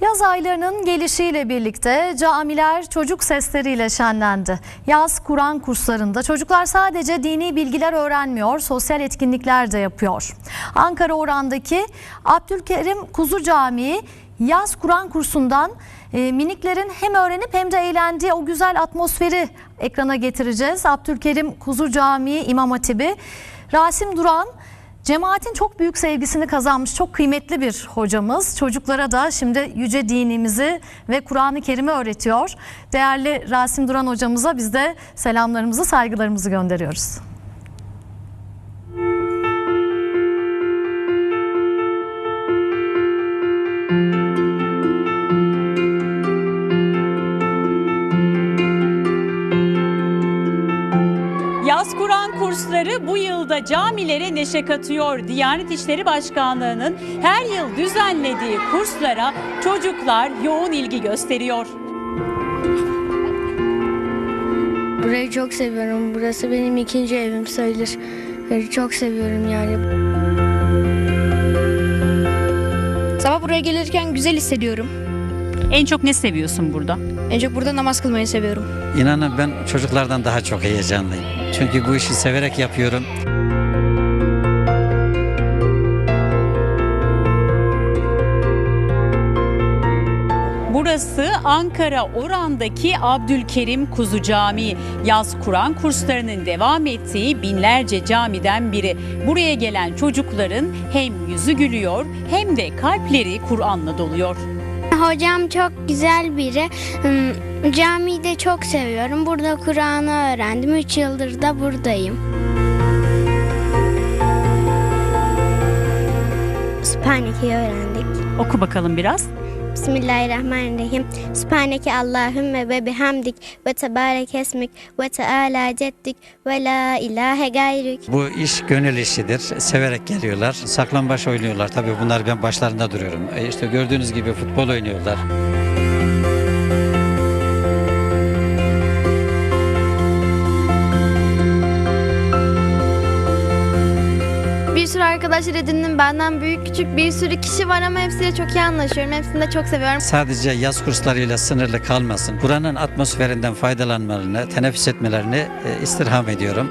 Yaz aylarının gelişiyle birlikte camiler çocuk sesleriyle şenlendi. Yaz Kur'an kurslarında çocuklar sadece dini bilgiler öğrenmiyor, sosyal etkinlikler de yapıyor. Ankara Oran'daki Abdülkerim Kuzu Camii yaz Kur'an kursundan e, miniklerin hem öğrenip hem de eğlendiği o güzel atmosferi ekrana getireceğiz. Abdülkerim Kuzu Camii İmam Hatibi Rasim Duran Cemaatin çok büyük sevgisini kazanmış çok kıymetli bir hocamız. Çocuklara da şimdi yüce dinimizi ve Kur'an-ı Kerim'i öğretiyor. Değerli Rasim Duran hocamıza biz de selamlarımızı, saygılarımızı gönderiyoruz. Kursları bu yılda camilere neşe katıyor. Diyanet İşleri Başkanlığı'nın her yıl düzenlediği kurslara çocuklar yoğun ilgi gösteriyor. Burayı çok seviyorum. Burası benim ikinci evim sayılır. Çok seviyorum yani. Sabah buraya gelirken güzel hissediyorum. En çok ne seviyorsun burada? En çok burada namaz kılmayı seviyorum. İnanın ben çocuklardan daha çok heyecanlıyım. Çünkü bu işi severek yapıyorum. Burası Ankara Oran'daki Abdülkerim Kuzu Camii. Yaz Kur'an kurslarının devam ettiği binlerce camiden biri. Buraya gelen çocukların hem yüzü gülüyor hem de kalpleri Kur'an'la doluyor. Hocam çok güzel biri. Hmm, Camiyi de çok seviyorum. Burada Kur'an'ı öğrendim. 3 yıldır da buradayım. Sübhaneke'yi öğrendik. Oku bakalım biraz. Bismillahirrahmanirrahim. Sübhaneke Allahümme ve bihamdik ve tebarek esmik ve teala ceddik ve la ilahe gayrük. Bu iş gönül işidir. Severek geliyorlar. Saklambaç oynuyorlar. Tabii bunlar ben başlarında duruyorum. E işte gördüğünüz gibi futbol oynuyorlar. Sürü arkadaşlar edindim. Benden büyük küçük bir sürü kişi var ama hepsiyle çok iyi anlaşıyorum. Hepsini de çok seviyorum. Sadece yaz kurslarıyla sınırlı kalmasın. Buranın atmosferinden faydalanmalarını, teneffüs etmelerini e, istirham ediyorum.